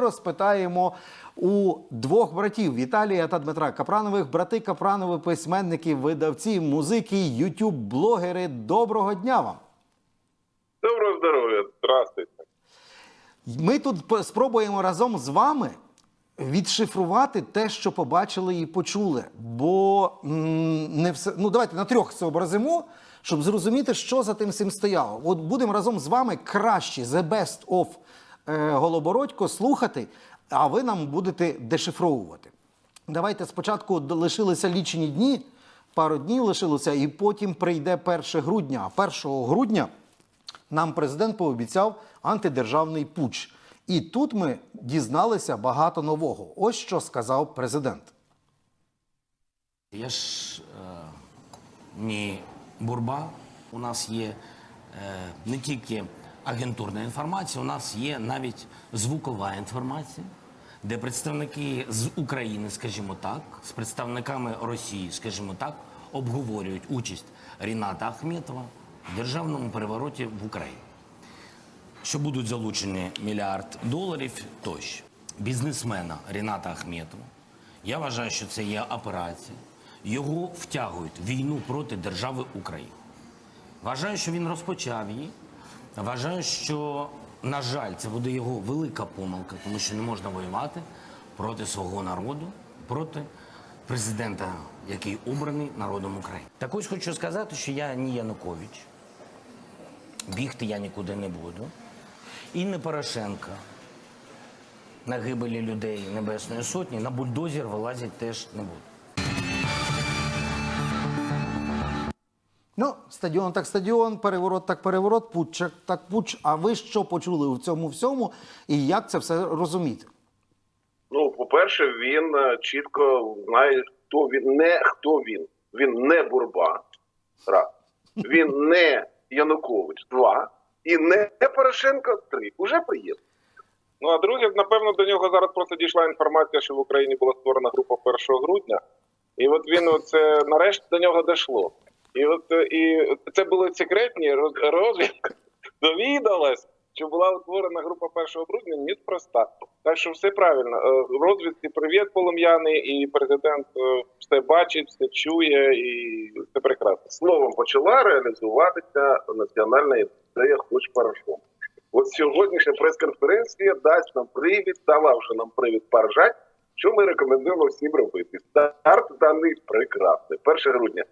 Розпитаємо у двох братів Віталія та Дмитра Капранових. Брати Капранови, письменники, видавці, музики, ютуб-блогери. Доброго дня вам! Доброго здоров'я, здравствуйте. Ми тут спробуємо разом з вами відшифрувати те, що побачили і почули. Бо не все. Ну, давайте на трьох зобразимо, щоб зрозуміти, що за тим всім стояло. От будемо разом з вами краще the best of Голобородько слухати, а ви нам будете дешифровувати. Давайте спочатку лишилися лічені дні, пару днів лишилося, і потім прийде 1 грудня. А 1 грудня нам президент пообіцяв антидержавний путч. І тут ми дізналися багато нового. Ось що сказав президент. Я ж е, не бурба. У нас є е, не тільки агентурна інформація, у нас є навіть звукова інформація, де представники з України, скажімо так, з представниками Росії, скажімо так, обговорюють участь Ріната Ахметова в державному перевороті в Україні що будуть залучені мільярд доларів тощо. Бізнесмена Ріната Ахметова. Я вважаю, що це є операція. Його втягують в війну проти держави України. Вважаю, що він розпочав її. Вважаю, що, на жаль, це буде його велика помилка, тому що не можна воювати проти свого народу, проти президента, який обраний народом України. Так ось хочу сказати, що я не Янукович. Бігти я нікуди не буду. І не Порошенка. На гибелі людей Небесної Сотні на бульдозер вилазять теж не буду. Ну, стадіон так стадіон, переворот так переворот, путч як так путч. А ви що почули в цьому всьому і як це все розуміти? Ну, по-перше, він е, чітко знає, хто він, не хто він. Він не Бурба. Раз. Він не Янукович. Два. І не Порошенко. Три. Уже приємно. Ну а друге, напевно, до нього зараз просто дійшла інформація, що в Україні була створена група 1 грудня. І от він оце нарешті до нього дійшло. І от е, і це були секретні роз- розвідка. Довідалась, що була утворена група 1 грудня неспроста. Так що все правильно. Е, В розвідці привіт полум'яний, і президент е, все бачить, все чує, і все прекрасно. Словом, почала реалізуватися національна ідея хоч порошок. От сьогоднішня прес-конференція дасть нам привід, дала вже нам привід поржать, що ми рекомендуємо всім робити. Старт даний прекрасний. 1 грудня.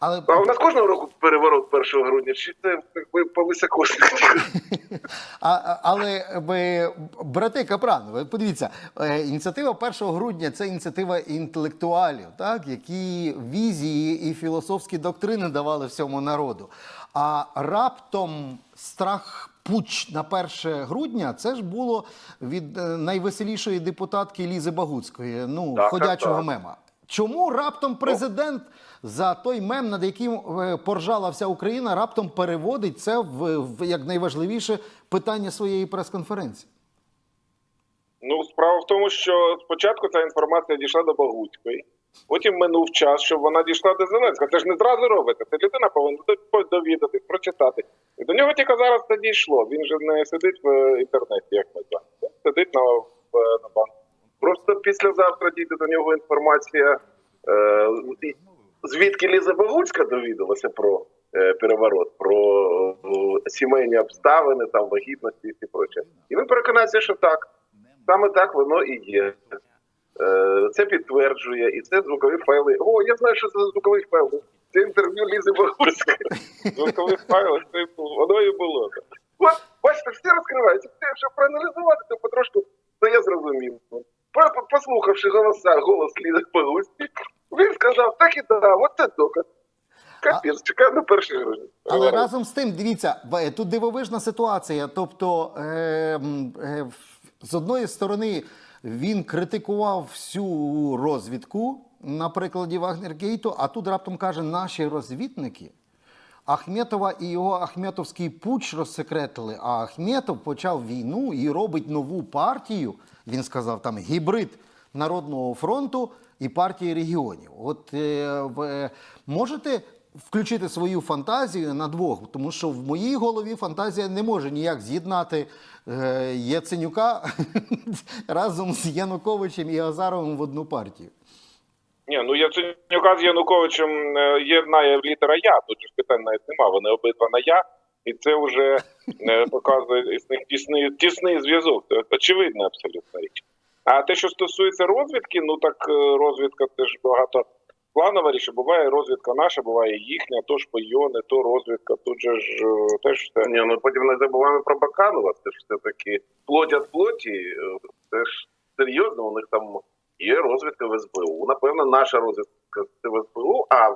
Але А у нас кожного року переворот 1 грудня, чи це якби по високосності? А, але ви, брати Капранови, подивіться, е, ініціатива 1 грудня це ініціатива інтелектуалів, так, які візії і філософські доктрини давали всьому народу. А раптом страх пуч на 1 грудня це ж було від е, найвеселішої депутатки Лізи Багуцької, ну, Так, ходячого так. мема. Чому раптом президент за той мем, над яким е, поржала вся Україна, раптом переводить це в, в як найважливіше питання своєї прес-конференції? Ну, справа в тому, що спочатку ця інформація дійшла до Багуцької, потім минув час, щоб вона дійшла до Зеленського. Це ж не зразу робиться. Це людина повинна довідатись, прочитати. І до нього тільки зараз це дійшло. Він же не сидить в е, інтернеті, як ми знаємо. Сидить на, в, на банку. Просто післязавтра дійде до нього інформація, е, звідки Ліза Багуцька довідалася про е, переворот, про е, сімейні обставини, там вагітності і проче. І він переконається, що так. Саме так воно і є. Е, Це підтверджує, і це звукові файли. О, я знаю, що це за звуковий файл. Це інтерв'ю Лізи Багурської. Звукові файли, це воно і було. От, бачите, все розкривається. Все, щоб проаналізувати, то потрошку, то я зрозумів. По- по- Послухавши голоса, голос Лізи Багурської, він сказав, так і так, от це доказ. Капець, чекаю на перший грудня. Але разом з тим, дивіться, тут дивовижна ситуація. Тобто, е, е, з одної сторони, він критикував всю розвідку на прикладі Вагнергейту, а тут раптом каже, наші розвідники. Ахметова і його Ахметовський путч розсекретили, а Ахметов почав війну і робить нову партію. Він сказав там гібрид Народного фронту і партії регіонів. От е, в- е, можете включити свою фантазію на двох, тому що в моїй голові фантазія не може ніяк з'єднати е, Яценюка разом з Януковичем і Азаровим в одну партію. Ні, ну Яценюка з Януковичем єднає літера Я, тут ж питань навіть нема, вони обидва на Я, і це вже показує тісний, тісний зв'язок. Це очевидна абсолютно річ. А те, що стосується розвідки, ну так е, розвідка це ж багато планова річ. Буває розвідка наша, буває їхня, то шпийони, то розвідка. Тут же ж е, теж все. Ні, ну потім не забуваємо про Баканова. Це ж все-таки плоть від плоті. е, Це ж серйозно, у них там є розвідка в СБУ. Напевно, наша розвідка це в СБУ, а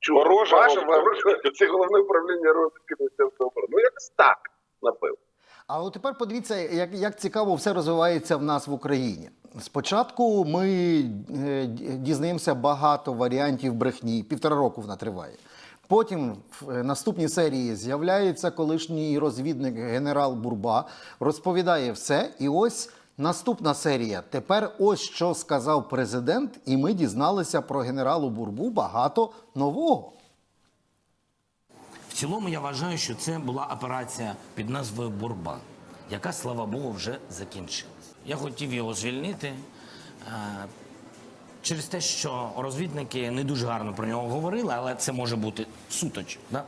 чу, Ворожа ваша це головне управління розвідки Міністерства оборони. Ну якось так, напевно. А от тепер подивіться, як, як цікаво все розвивається в нас в Україні. Спочатку ми е, дізнаємося багато варіантів брехні, півтора року вона триває. Потім в е, наступній серії з'являється колишній розвідник генерал Бурба, розповідає все. І ось наступна серія. Тепер ось що сказав президент, і ми дізналися про генералу Бурбу багато нового. Цілому я вважаю, що це була операція під назвою Бурбан, яка, слава Богу, вже закінчилась. Я хотів його звільнити е, через те, що розвідники не дуже гарно про нього говорили, але це може бути суточ. Да?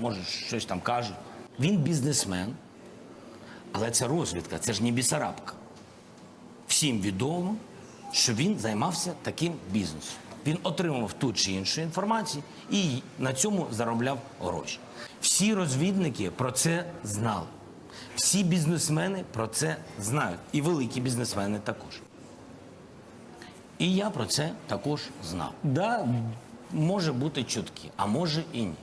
Може, щось там кажуть. Він бізнесмен, але це розвідка, це ж не бісарабка. Всім відомо, що він займався таким бізнесом. Він отримав ту чи іншу інформацію і на цьому заробляв гроші. Всі розвідники про це знали. Всі бізнесмени про це знають. І великі бізнесмени також. І я про це також знав. Да, може бути чутки, а може і ні.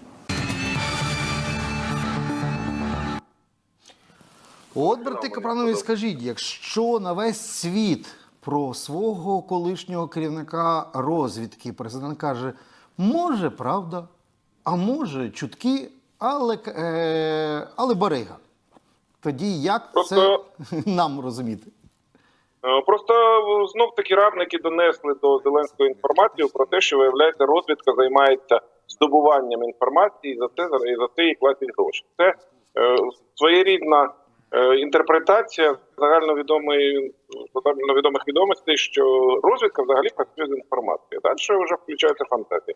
От, брати Капранові, скажіть, якщо на весь світ про свого колишнього керівника розвідки президент каже, може правда, а може чутки, але, е, але барига. Тоді як Просто- це нам розуміти? Е, Просто е, знов таки радники донесли до Зеленського інформацію про те, що виявляється, розвідка займається здобуванням інформації і за це і за це їй платять гроші. Це е, своєрідна е, інтерпретація загальновідомої загальновідомих відомостей, що розвідка взагалі працює з інформацією. Далі вже включається фантазія.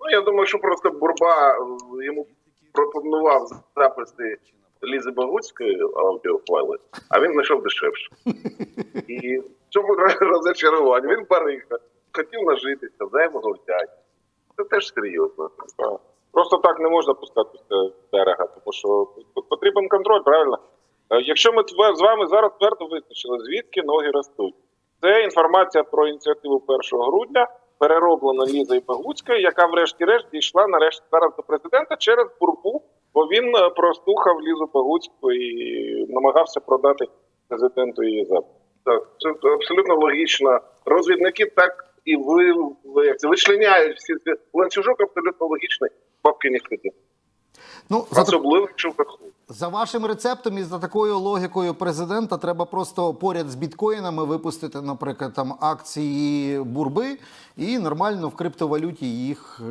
Ну я думаю, що просто Бурба е, йому пропонував записи Лізи Богуцької аудіофайли, а він знайшов дешевше. І в цьому розочарування. Він бариха, хотів нажитися, взаємозавдячність. Це теж серйозно. Просто так не можна пускатися з берега, тому що потрібен контроль, правильно? Е, Якщо ми з вами зараз твердо визначили, звідки ноги ростуть, це інформація про ініціативу 1 грудня, перероблена Лізою Багуцькою, яка врешті-решт дійшла нарешті зараз до президента через бурбу, бо він е, прослухав Лізу Багуцьку і намагався продати президенту її. Так, це абсолютно логічно. Розвідники так і ви, ви вичленяють всі ланцюжок абсолютно логічний. Бабки не. Ну, за, Особливо, якщо враховують. за вашим рецептом і за такою логікою президента треба просто поряд з біткоїнами випустити, наприклад, там акції бурби і нормально в криптовалюті їх е,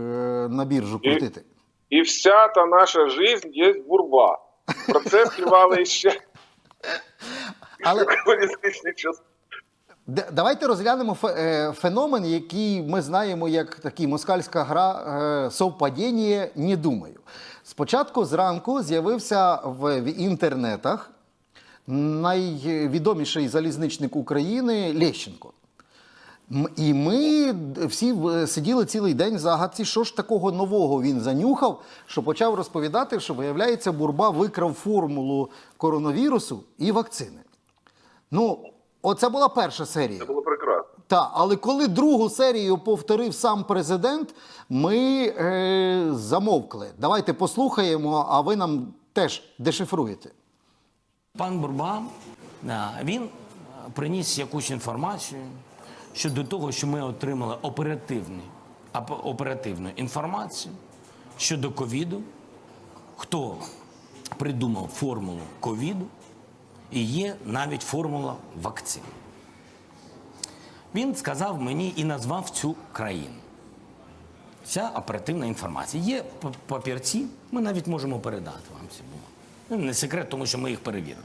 на біржу І- крутити. І вся та наша жизнь є бурба. Про це співали ще Але комуністичні часи. Давайте розглянемо е, феномен, який ми знаємо як такий москальська гра е, совпадіння «не думаю». Спочатку зранку з'явився в, інтернетах найвідоміший залізничник України Лещенко. І ми всі сиділи цілий день в загадці, що ж такого нового він занюхав, що почав розповідати, що виявляється, Бурба викрав формулу коронавірусу і вакцини. Ну, оце була перша серія. Це було Так, але коли другу серію повторив сам президент, ми е, замовкли. Давайте послухаємо, а ви нам теж дешифруєте. Пан Бурба він е, приніс якусь інформацію щодо того, що ми отримали оперативний, ап- оперативну інформацію щодо ковіду, хто придумав формулу ковіду, і є навіть формула вакцин. Він сказав мені і назвав цю країну. ця оперативна інформація. Є папірці, ми навіть можемо передати вам ці бумаги. Ну, Не секрет, тому що ми їх перевірили.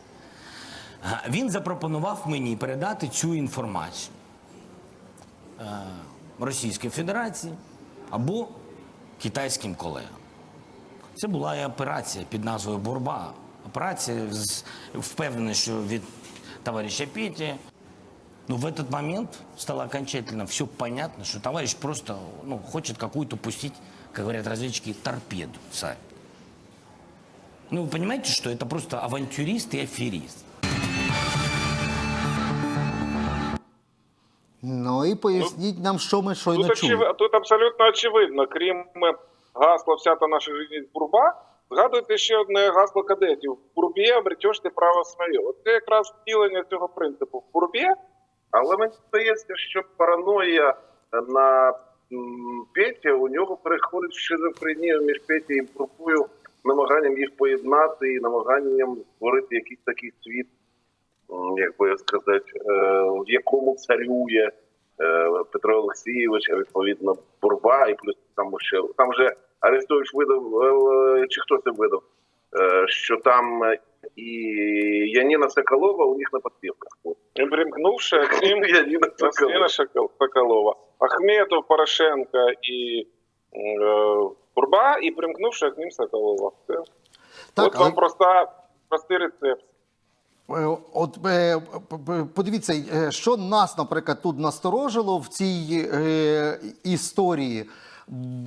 Він запропонував мені передати цю інформацію е, Російській Федерації або китайським колегам. Це була і операція під назвою Бурба. Операція впевнений, що від товариша Пети. Но в этот момент стало окончательно все понятно, что товарищ просто ну, хочет какую-то пустить, как говорят разведчики, торпеду в сайт. Ну, вы понимаете, что это просто авантюрист и аферист. Ну і поясніть нам, що ми щойно Тут, чули. очевид... тут абсолютно очевидно, крім е, гасла «Вся та наша жизнь з Бурба», згадуйте ще одне гасло кадетів. В Бурбі обретеш ти право своє. От це якраз втілення цього принципу в Бурбі, Але мені здається, що параноя на Петі у нього переходить в шизофренію між Петі і Бурбою, намаганням їх поєднати і намаганням створити якийсь такий світ, як би сказати, е, в якому царює е, Петро Олексійович, а відповідно Бурба, і плюс там ще там же Арестович видав, е, чи хто це видав, е, що там е, і Яніна Соколова у них на підпівках. И примкнувши к ним Яніна Соколова. Соколова, Ахметов, Порошенко и э, Бурба, и примкнувшая к ним Соколова. Все. Так, вот вам але- проста, простий рецепт. Е, От е, подивіться, е, що нас, наприклад, тут насторожило в цій е, історії.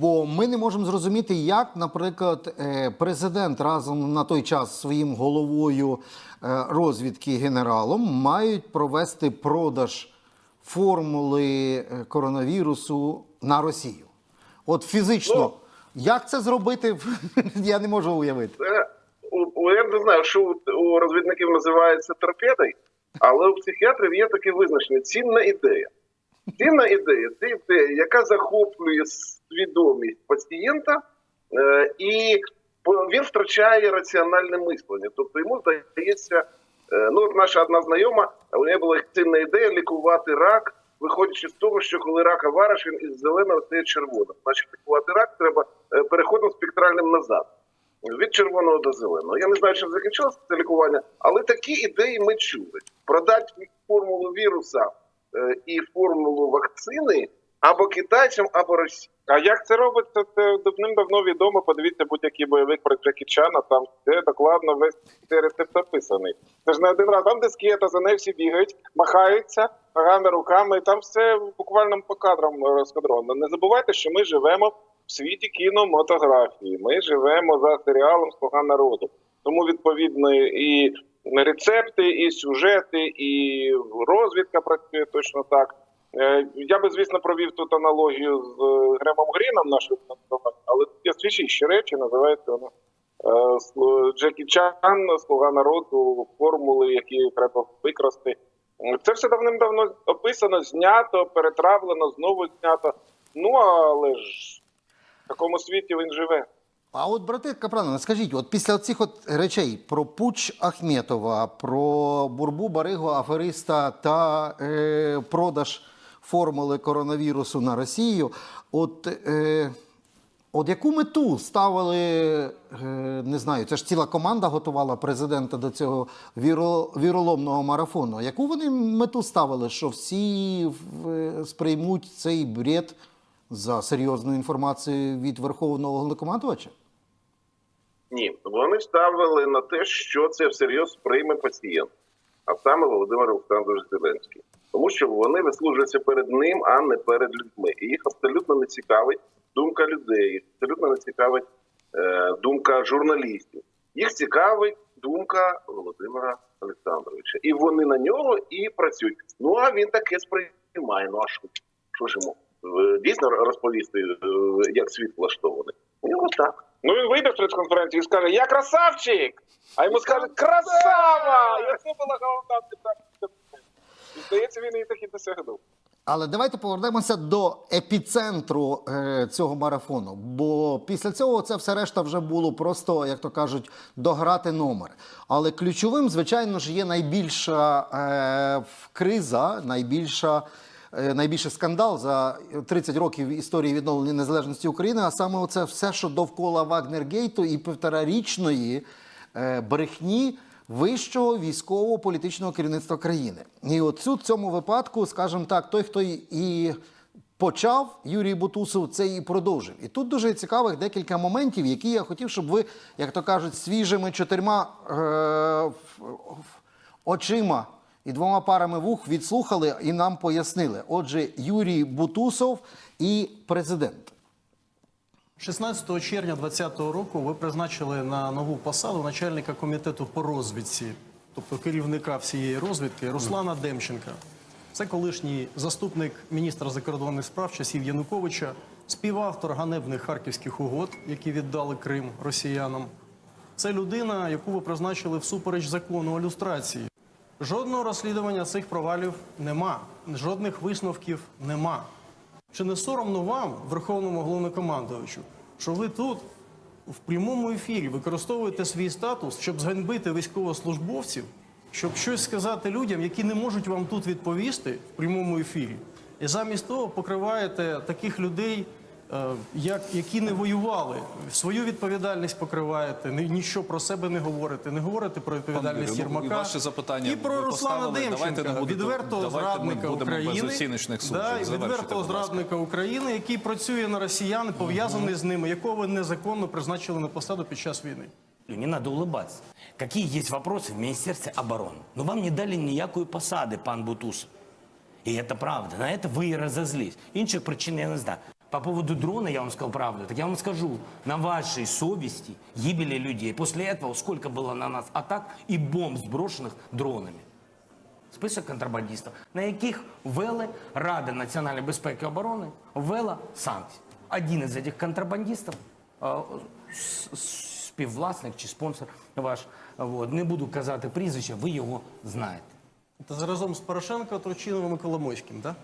Бо ми не можемо зрозуміти, як, наприклад, е, президент разом на той час своїм головою е, розвідки генералом мають провести продаж формули е, коронавірусу на Росію. От фізично, Ну. як це зробити, я не можу уявити. Я не знаю, що у розвідників називається торпедою, але у психіатрів є таке визначення цінна ідея. Цінна ідея це ідея, яка захоплює свідомість пацієнта, е, і він втрачає раціональне мислення. Тобто йому здається, е, ну наша одна знайома, у неї була цінна ідея лікувати рак, виходячи з того, що коли рака вариш, він із зеленого стає червоним. Значить, лікувати рак треба е, переходом спектральним назад від червоного до зеленого. Я не знаю, чим закінчилося це лікування, але такі ідеї ми чули. Продати формулу віруса і формулу вакцини або китайцям, або Росії. А як це робиться, це давним-давно відомо. Подивіться будь-який бойовик про Джекі Чана, там все докладно весь цей рецепт описаний. Це ж не один раз, там дискета, за нею всі бігають, махаються ногами, руками, там все буквально по кадрам розкадровано. Не забувайте, що ми живемо в світі кінематографії. Ми живемо за серіалом Слуга народу. Тому відповідно і рецепти, і сюжети, і розвідка працює точно так. Е, Я би, звісно, провів тут аналогію з е, Гремом Гріном нашим, але є свіжіші речі, називається воно е, Джекі Чан, Слуга народу, формули, які треба викрасти. Це все давним-давно описано, знято, перетравлено, знову знято. Ну, але ж в такому світі він живе. А от, брати Капранове, скажіть, от після цих от речей про пуч Ахметова, про бурбу Баригу афериста та е, продаж формули коронавірусу на Росію, от, е, от яку мету ставили, е, не знаю, це ж ціла команда готувала президента до цього віро, віроломного марафону. Яку вони мету ставили, що всі е, сприймуть цей бред за серйозну інформацію від верховного головнокомандувача? Ні, вони ставили на те, що це всерйоз сприйме пацієнт, а саме Володимир Олександрович Зеленський. Тому що вони вислужуються перед ним, а не перед людьми. І їх абсолютно не цікавить думка людей, абсолютно не цікавить е, думка журналістів. Їх цікавить думка Володимира Олександровича. І вони на нього і працюють. Ну а він таке сприймає. Ну а що? Що ж йому е, дійсно розповісти, е, як світ влаштований? У нього так. Ну він вийде в прес-конференцію і скаже: Я красавчик! А йому скажуть красава! І це була головна питання. І здається, він її таки досягнув. Але давайте повернемося до епіцентру е, цього марафону. Бо після цього це все решта вже було просто, як то кажуть, дограти номер. Але ключовим, звичайно ж, є найбільша е, криза, найбільша найбільший скандал за 30 років історії відновлення незалежності України, а саме оце все, що довкола Вагнергейту і півторарічної е, брехні вищого військово-політичного керівництва країни. І оцю в цьому випадку, скажімо так, той, хто і- почав Юрій Бутусов, це і продовжив. І тут дуже цікавих декілька моментів, які я хотів, щоб ви, як то кажуть, свіжими чотирма е, очима і двома парами вух відслухали і нам пояснили. Отже, Юрій Бутусов і президент. 16 червня 2020 року ви призначили на нову посаду начальника комітету по розвідці, тобто керівника всієї розвідки Руслана Демченка. Це колишній заступник міністра закордонних справ часів Януковича, співавтор ганебних харківських угод, які віддали Крим росіянам. Це людина, яку ви призначили всупереч закону о люстрації. Жодного розслідування цих провалів нема, жодних висновків нема. Чи не соромно вам, Верховному головнокомандувачу, що ви тут в прямому ефірі використовуєте свій статус, щоб зганьбити військовослужбовців, щоб щось сказати людям, які не можуть вам тут відповісти в прямому ефірі, і замість того покриваєте таких людей, як, які не воювали, свою відповідальність покриваєте, ні- нічого про себе не говорите, не говорите про відповідальність Юрію, ну, Єрмака. і ваше запитання і про ви Руслана поставили. Давайте Демченка, не будете- відвертого давайте ми зрадника будемо без України, оціночних суджень. да, і Завершуйте, відвертого будь ласка. зрадника України, який працює на росіян, пов'язаний з ними, якого ви незаконно призначили на посаду під час війни. Не надо улыбаться. Какие есть вопросы в Министерстве обороны? Но вам не дали ніякої посади, пан Бутусов. І это правда. На это ви і разозлись. Інших причин я не знаю. По поводу дрона я вам сказал правду. Так я вам скажу, на вашей совести гибели людей. После этого сколько было на нас атак и бомб, сброшенных дронами. Список контрабандистів, на яких ввели Рада національної безпеки і оборони, ввела санкції. Один із цих контрабандистів, е, с- с- співвласник чи спонсор ваш, от, не буду казати прізвище, ви його знаєте. Це разом з Порошенко, Турчиновим і Коломойським, так?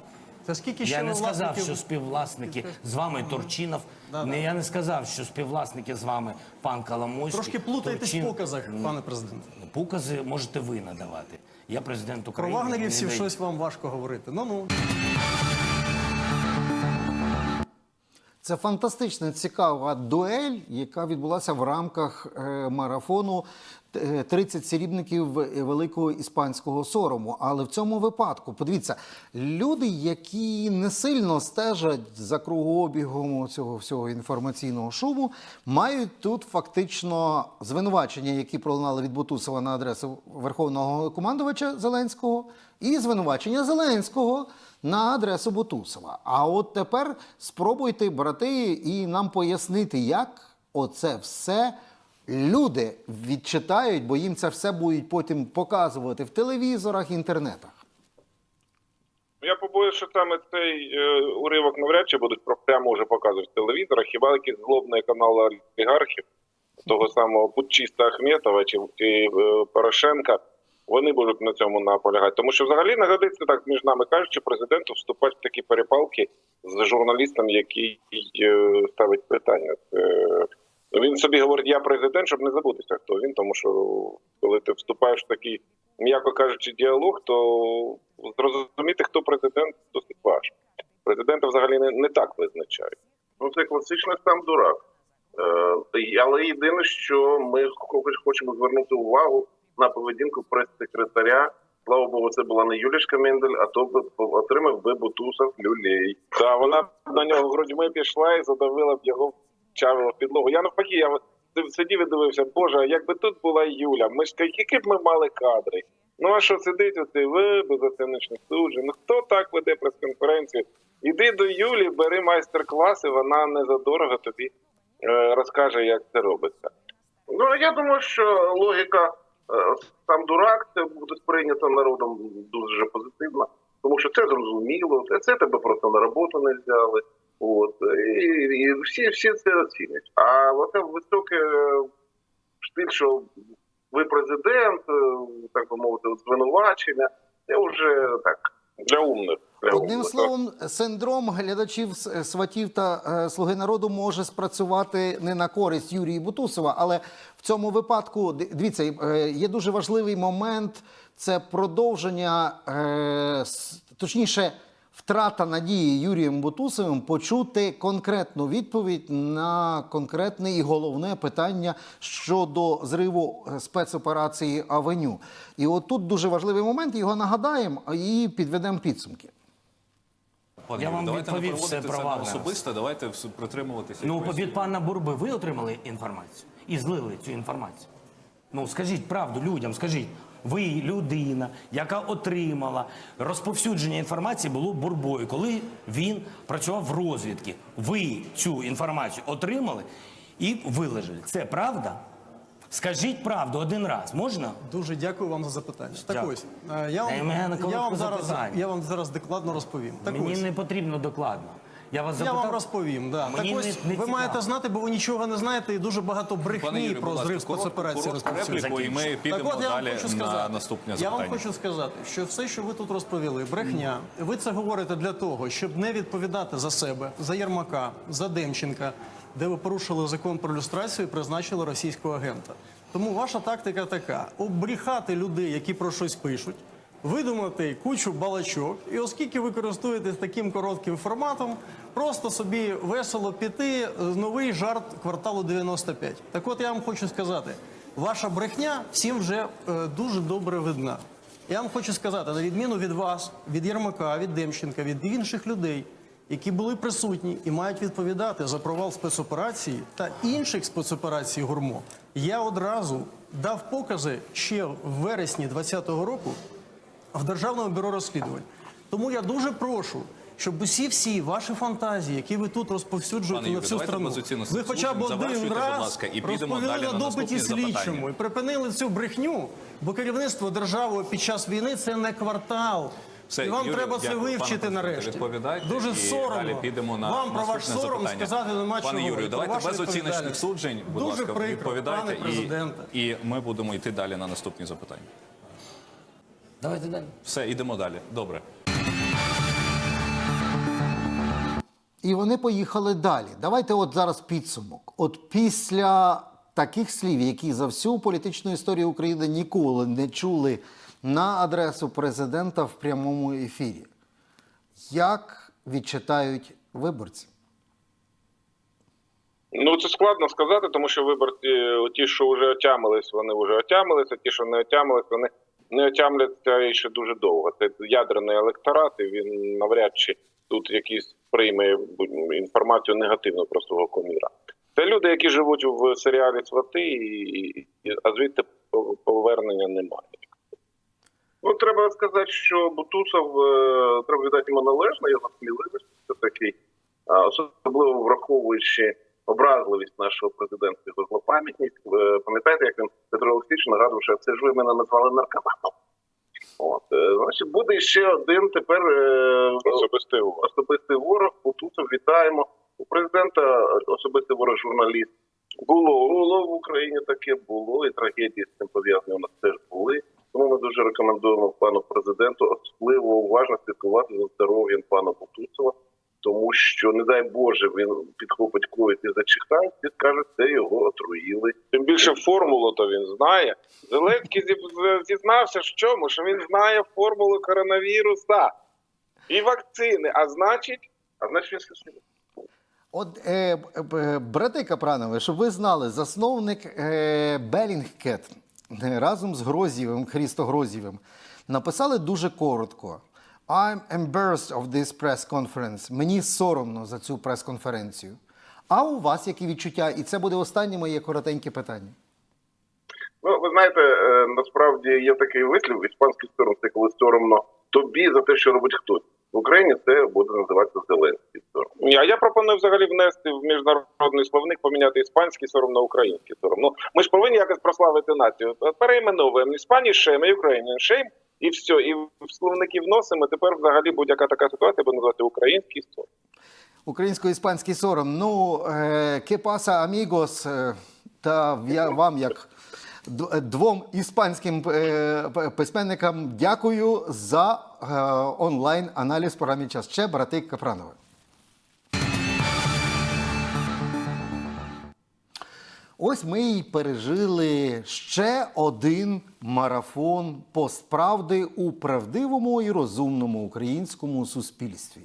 Це скільки ще Я не сказав, власників- що співвласники з вами Турчинов. Не, я не сказав, що співвласники з вами пан Коломойський. Трошки плутаєтесь в показах, пане президенте. Покази можете ви надавати. Я президент Про України. вагнерівців не даю. щось вам важко говорити. Ну ну. Це фантастично цікава дуель, яка відбулася в рамках е, марафону е, 30 срібників великого іспанського сорому. Але в цьому випадку, подивіться, люди, які не сильно стежать за кругообігом цього всього інформаційного шуму, мають тут фактично звинувачення, які пролунали від Бутусова на адресу верховного командувача Зеленського, і звинувачення Зеленського на адресу Бутусова. А от тепер спробуйте, брати, і нам пояснити, як оце все люди відчитають, бо їм це все будуть потім показувати в телевізорах, інтернетах. Я побоюсь, що саме цей е, уривок навряд чи будуть про- прямо вже показувати в телевізорах. Хіба якісь злобні канали олігархів, того самого Путчиста Ахметова чи, е, Порошенка, вони будуть на цьому наполягати. Тому що взагалі не годиться так, між нами кажучи, президенту вступати в такі перепалки з журналістом, який е, ставить питання. Е, він собі говорить, я президент, щоб не забутися, хто він, тому що коли ти вступаєш в такий, м'яко кажучи, діалог, то зрозуміти, хто президент, досить важко. Президента взагалі не, не так визначають. Ну, це класичний сам дурак. Е, але єдине, що ми хочемо звернути увагу на поведінку прес-секретаря. Слава Богу, це була не Юлічка Мендель, а то б отримав би Бутусов люлей. Та вона на нього грудьми пішла і задавила б його чавила в підлогу. Я навпаки, я сидів і дивився, Боже, а якби тут була Юля, ми ж які б ми мали кадри. Ну а що сидить оцей ви без оціночних суджень? Ну хто так веде прес-конференцію? Іди до Юлі, бери майстер-класи, вона не задорого тобі е, розкаже, як це робиться. Ну я думаю, що логіка сам дурак це буде сприйнято народом дуже позитивно, тому що це зрозуміло, це, це тебе просто на роботу не взяли. От і, і всі, всі це оцінять. А оце високе е, штиль, що ви президент, е, так би мовити, звинувачення, це вже так для умних. Одним словом, синдром глядачів с- сватів та е, слуги народу може спрацювати не на користь Юрія Бутусова, але в цьому випадку дивіться, е, є дуже важливий момент. Це продовження, е, точніше, втрата надії Юрієм Бутусовим почути конкретну відповідь на конкретне і головне питання щодо зриву е, спецоперації Авеню. І от тут дуже важливий момент. Його нагадаємо і підведемо підсумки. Пане Я Юрію, вам давайте не відповів все це про на Вагнера. особисте, давайте вс- притримуватися. Ну, якоїсь- від пана Бурби ви отримали інформацію і злили цю інформацію. Ну, скажіть правду людям, скажіть. Ви людина, яка отримала розповсюдження інформації було бурбою, коли він працював в розвідці. Ви цю інформацію отримали і вилежали. Це правда? Скажіть правду один раз, можна? Дуже дякую вам за запитання. Так Дякую. ось, е, я вам, Та й мене на я вам зараз, я вам зараз докладно розповім. Так Мені ось, не потрібно докладно. Я вас я запитав. вам розповім. Да. Так Мені ось, не- не ви цікаво. маєте знати, бо ви нічого не знаєте, і дуже багато брехні Юрію, про будь зрив ласка, коротку, спецоперації коротку розповсюджують. репліку, і ми підемо так от я вам далі хочу на сказати, наступне Я вам запитання. хочу сказати, що все, що ви тут розповіли, брехня. Ви це говорите для того, щоб не відповідати за себе, за Єрмака, за Демченка, де ви порушили закон про люстрацію і призначили російського агента. Тому ваша тактика така: обріхати людей, які про щось пишуть. Видумати кучу балачок, і оскільки ви користуєтесь таким коротким форматом, просто собі весело піти новий жарт кварталу 95. Так от я вам хочу сказати, ваша брехня всім вже е, дуже добре видна. Я вам хочу сказати, на відміну від вас, від Єрмака, від Демченка, від інших людей, які були присутні і мають відповідати за провал спецоперації та інших спецоперацій гурмо, я одразу дав покази ще в вересні 2020 року в Державному бюро розслідувань. Тому я дуже прошу, щоб усі всі ваші фантазії, які ви тут розповсюджуєте Пане на всю страну, ви хоча б один раз ласка, і розповіли далі на допиті слідчому і припинили цю брехню, бо керівництво державою під час війни це не квартал. Все, і вам Юрію, треба це вивчити нарешті. Дуже соромно. далі підемо на вам про ваш сором запитання. сказати нема Пане. Юрію, давайте без оціночних суджень, будь Дуже ласка, прикро, відповідайте і, і ми будемо йти далі на наступні запитання. Давайте далі. Все, йдемо далі. Добре. І вони поїхали далі. Давайте от зараз підсумок. От після таких слів, які за всю політичну історію України ніколи не чули на адресу президента в прямому ефірі, як відчитають виборці? Ну це складно сказати, тому що виборці, ті, що вже отямились, вони вже отямилися. Ті, що не отямились, вони не отямляться ще дуже довго. Це ядерний електорат, і він навряд чи тут якийсь прийме інформацію негативну про свого коміра. Це люди, які живуть в серіалі Свати, і, і- а звідти повернення немає. Ну, треба сказати, що Бутусов е, треба віддати йому належно, я насміливість. Це такий, особливо враховуючи образливість нашого президента, його злопам'ятність. Пам'ятаєте, як він Петро Олексійович нагадував, що це ж ви мене назвали наркоманом. От, е, значить, буде ще один тепер е, особистий ворог. Особистий ворог. Бутусов вітаємо. У президента особистий ворог журналіст. Було, було в Україні таке, було, і трагедії з цим пов'язані у нас теж були. Тому ми дуже рекомендуємо пану президенту особливо уважно слідкувати за здоров'ям пана Бутусова, тому що, не дай Боже, він підхопить ковід і зачитає, і скаже, це його отруїли. Тим більше формулу то він знає. Зеленський зізнався, в чому, що він знає формулу коронавіруса і вакцини. А значить, а значить, він все. От е, е, брати Капранови, щоб ви знали, засновник е, Белінгкет разом з Грозєвим, Хрісто Грозєвим, написали дуже коротко. I'm embarrassed of this press conference. Мені соромно за цю прес-конференцію. А у вас які відчуття? І це буде останнє моє коротеньке питання. Ну, ви знаєте, е, насправді є такий вислів в іспанській стороні, коли соромно тобі за те, що робить хтось. В Україні це буде називатися Зеленський сором. А я пропоную взагалі внести в міжнародний словник, поміняти іспанський сором на український сором. Ну ми ж повинні якось прославити націю. Перейменовуємо Іспанії shame, і Україні shame, і все. І в словники вносимо. Тепер взагалі будь-яка така ситуація буде називати український сором. Українсько-іспанський сором. Ну, е, «Qué pasa, amigos?» Е, Та я вам, як двом іспанським е, письменникам, дякую за е, онлайн-аналіз в програмі час. Ще брати Капранови. Ось ми й пережили ще один марафон постправди у правдивому і розумному українському суспільстві.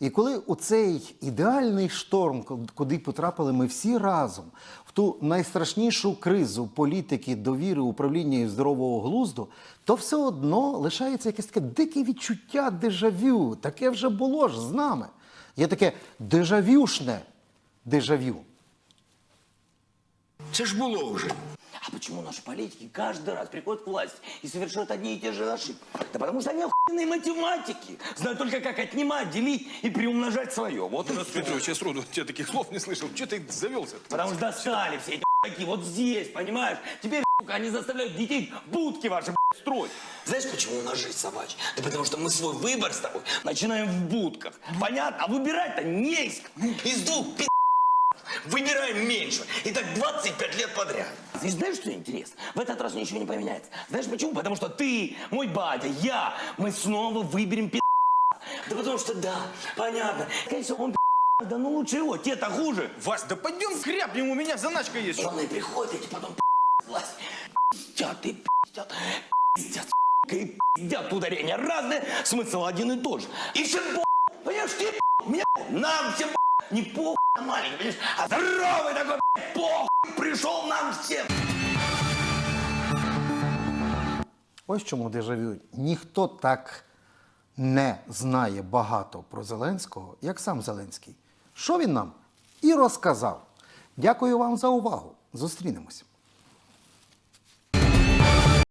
І коли у цей ідеальний шторм, куди потрапили ми всі разом, в ту найстрашнішу кризу політики, довіри, управління і здорового глузду, то все одно лишається якесь таке дике відчуття дежавю. Таке вже було ж з нами. Є таке дежавюшне дежавю. Це ж було уже. А почему наши политики каждый раз приходят к власти и совершают одни и те же ошибки? Да потому что они охуенные математики. Знают только, как отнимать, делить и приумножать свое. Вот и Тарас Петрович, я сроду тебя таких слов не слышал. Че ты завелся? Потому что достали все эти такие вот здесь, понимаешь? Теперь, сука, они заставляют детей будки ваши блядь, строить. Знаешь, почему у нас жизнь собачья? Да потому что мы свой выбор с тобой начинаем в будках. Понятно? А выбирать-то не из, из двух пи***. Выбираем меньше. И так 25 лет подряд. И знаешь, что интересно? В этот раз ничего не поменяется. Знаешь почему? Потому что ты, мой батя, я, мы снова выберем пи***. Да потому что да, понятно. Конечно, он пи***, да ну лучше его, те-то хуже. Вась, да пойдем грябнем, у меня заначка есть. Главное, приходят эти потом власть. Пиздят и пиздят, пиздят, и пиздят. Ударения разные, смысл один и тот же. И всем по... Понимаешь, тебе по... нам всем. Не похуй на маленький, а здоровый такой по пришел нам всем. Ось чому дежавю. Ніхто так не знає багато про Зеленського, як сам Зеленський. Що він нам і розказав. Дякую вам за увагу. Зустрінемось.